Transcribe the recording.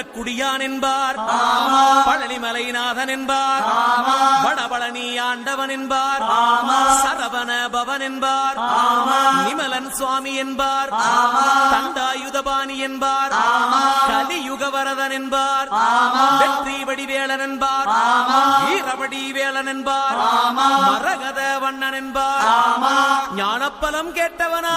குன்றக்குடியான் என்பார் பழனிமலைநாதன் என்பார் வடபழனி ஆண்டவன் என்பார் சரவண பவன் என்பார் நிமலன் சுவாமி என்பார் தண்டாயுதபாணி என்பார் கலியுக வரதன் என்பார் வெற்றி வடிவேலன் என்பார் வீரவடி வேலன் என்பார் மரகத வண்ணன் என்பார் ஞானப்பலம் கேட்டவனா